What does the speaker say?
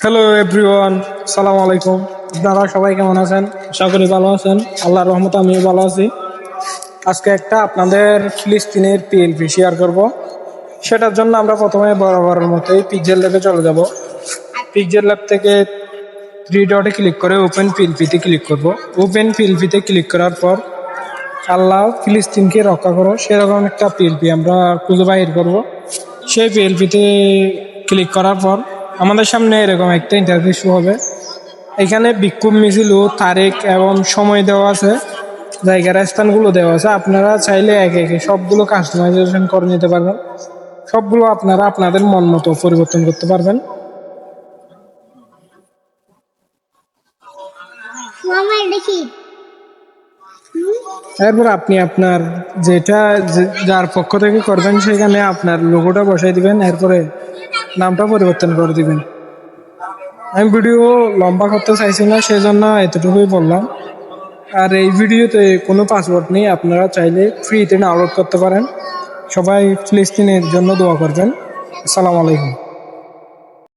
Hello everyone সালাম আলাইকুম আপনারা সবাই কেমন আছেন? আশা করি ভালো আছেন। আল্লাহ রহমত আমিও ভালো আছি। আজকে একটা আপনাদের ফিলিস্তিনের পিএলপি শেয়ার করব। সেটার জন্য আমরা প্রথমে বরাবরের মতোই পিকজেল ল্যাবে চলে যাব। পিকজেল ল্যাব থেকে থ্রি ডটে ক্লিক করে ওপেন পিএলপিতে ক্লিক করব। ওপেন পিএলপিতে ক্লিক করার পর আল্লাহ ফিলিস্তিনকে রক্ষা করো। সেরকম একটা পিএলপি আমরা খুঁজে বাহির করব। সেই পিএলপিতে ক্লিক করার পর আমাদের সামনে এরকম একটা ইন্টারভিউ শো হবে। এখানে বিক্ষোভ মিছিল ও তারিখ এবং সময় দেওয়া আছে জায়গার স্থানগুলো দেওয়া আছে। আপনারা চাইলে একে একে সবগুলো কাস্টমাইজেশন করে নিতে পারবেন। সবগুলো আপনারা আপনাদের মন মতো পরিবর্তন করতে পারবেন। এরপর আপনি আপনার যেটা যার পক্ষ থেকে করবেন সেখানে আপনার লোগোটা বসাই দিবেন। এরপরে নামটা পরিবর্তন করে দিবেন। আমি ভিডিও লম্বা করতে চাইছি না সেই জন্য এতটুকুই বললাম। আর এই ভিডিওতে কোনো পাসওয়ার্ড নেই, আপনারা চাইলে ফ্রিতে ডাউনলোড করতে পারেন। সবাই ফিলিস্তিনের জন্য দোয়া করবেন। আসসালামু আলাইকুম।